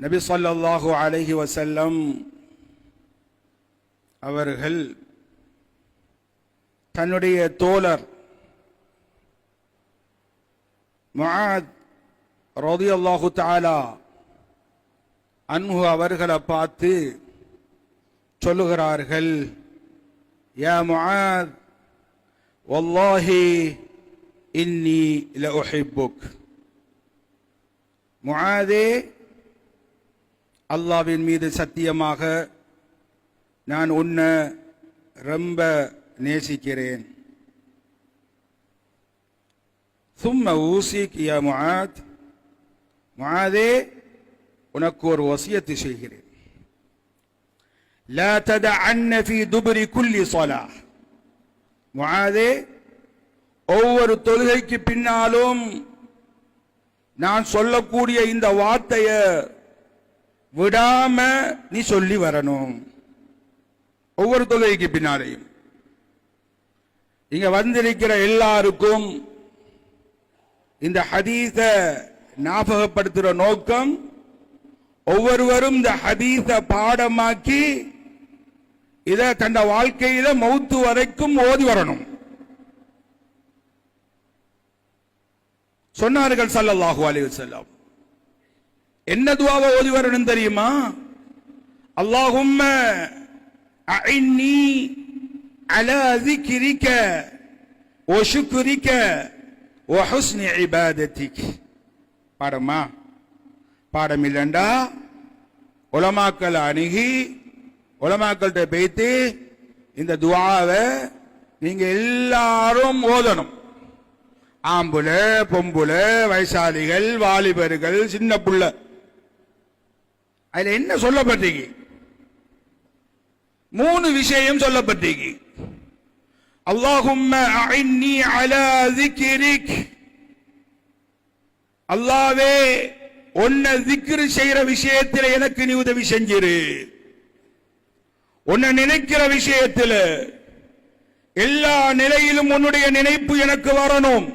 நபி ஸல்லல்லாஹு அலைஹி வஸல்லம் அவர்கள் தன்னுடைய தோழர் முஆத் ரலியல்லாஹு தஆலா அன்ஹு அவர்களை பார்த்து சொல்லுகிறார்கள் யா முஆத் வல்லாஹி இன்னி லஉஹிப்புக் முஆதே அல்லாவின் மீது சத்தியமாக நான் உன்னை ரொம்ப நேசிக்கிறேன் ثم ஊசிக் யா முஆத் முஆதே உனக்கு ஒரு வசியத்து செய்கிறேன் لا تدعن في دبر كل صلاة முஆதே ஒவ்வொரு தொழுகைக்கு பின்னாலும் நான் சொல்லக்கூடிய இந்த வார்த்தைய விடாம நீ சொல்லி வரணும். ஒவ்வொரு தொழுகைக்கு பின்னாலேயும். இங்க வந்திருக்கிற எல்லாருக்கும் இந்த ஹதீச ஞாபகப்படுத்துற நோக்கம் ஒவ்வொருவரும் இந்த ஹதீச பாடமாக்கி இத தன் வாழ்க்கையில மௌத்து வரைக்கும் ஓதி வரணும். சொன்னார்கள் ஸல்லல்லாஹு அலி செல்லம் என்ன துவாவை ஓதி வரணும் தெரியுமா அல்லாஹும் அலதிக்கிரிக்க ஓ சுக்குரிக்க ஓ ஹுஸ்னி இபாதத்திக். பாடமா பாடம் இல்லைண்டா உலமாக்கள் அணுகி உலமாக்கள்கிட்ட பேத்து இந்த துவாவை நீங்க எல்லாரும் ஓதணும். ஆம்புல பொம்புல வயசாளிகள் வாலிபர்கள் சின்ன புள்ள. அதுல என்ன சொல்லப்பட்டீங்க? மூணு விஷயம் சொல்லப்பட்டீங்க. அல்லாஹும்ம அல்லாவே உன்னை திக்ரு செய்யற விஷயத்தில் எனக்கு நீ உதவி செஞ்சிரு. உன்னை நினைக்கிற விஷயத்தில் எல்லா நிலையிலும் உன்னுடைய நினைப்பு எனக்கு வரணும்.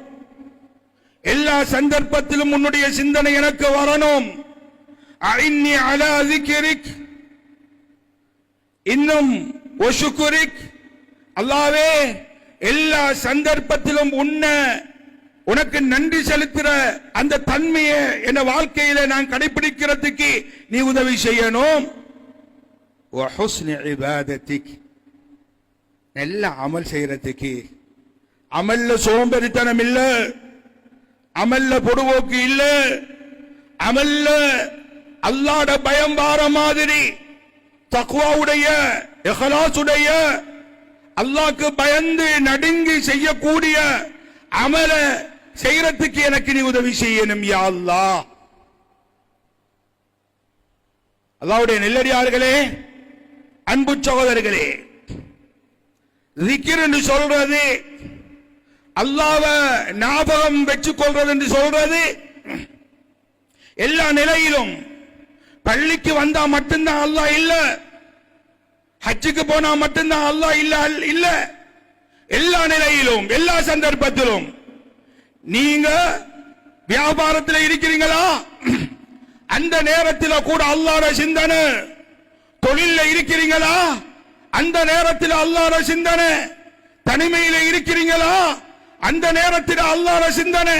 எல்லா சந்தர்ப்பத்திலும் உன்னுடைய சிந்தனை எனக்கு வரணும். அஇன்னி அலா ذكرك இன்னும் ஒஷுகுரிக் அல்லாவே எல்லா சந்தர்ப்பத்திலும் உன்ன உனக்கு நன்றி செலுத்துற அந்த தன்மையை என் வாழ்க்கையில நான் கடைபிடிக்கிறதுக்கு நீ உதவி செய்யணும். நல்ல அமல் செய்யறதுக்கு. அமல்ல சோம்பெறித்தனம் இல்ல. அமல்ல பொடுவோக்கு இல்ல. அமல்ல அல்லாட பயம் வார மாதிரி தக்குவாவுடைய எஹலாசுடைய அல்லாக்கு பயந்து நடுங்கி செய்யக்கூடிய அமல செய்யறதுக்கு எனக்கு நீ உதவி செய்யணும் யா அல்லாஹ். அல்லாவுடைய நெல்லடியார்களே அன்பு சகோதரர்களே zikr என்று சொல்றது அல்லாவ ஞாபகம் வச்சுக் கொள்றது என்று சொல்றது எல்லா நிலையிலும் பள்ளிக்கு வந்தா மட்டும்தான் அல்லா இல்ல. ஹஜ்ஜுக்கு போனா மட்டும்தான் அல்லாஹ் இல்ல அல்- இல்ல. எல்லா நிலையிலும் எல்லா சந்தர்ப்பத்திலும். நீங்க வியாபாரத்தில் இருக்கிறீங்களா? அந்த நேரத்தில் கூட அல்லாஹ்ட சிந்தனை. தொழில இருக்கிறீங்களா? அந்த நேரத்தில் அல்லாஹ்ட சிந்தனை. தனிமையில இருக்கிறீங்களா? அந்த நேரத்தில் அல்லாஹ்ட சிந்தனை.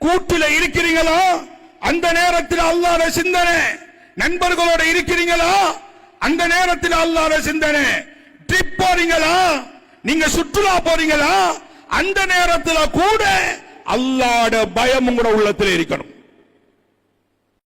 கூட்டில இருக்கிறீங்களா? அந்த நேரத்தில் அல்லாஹ்ட சிந்தனை. நண்பர்களோட இருக்கிறீங்களா? அந்த நேரத்தில் அல்லாத சிந்தனை. ட்ரிப் போறீங்களா? நீங்க சுற்றுலா போறீங்களா? அந்த நேரத்தில் கூட அல்லாட பயம் உங்களோட உள்ளத்தில் இருக்கணும்.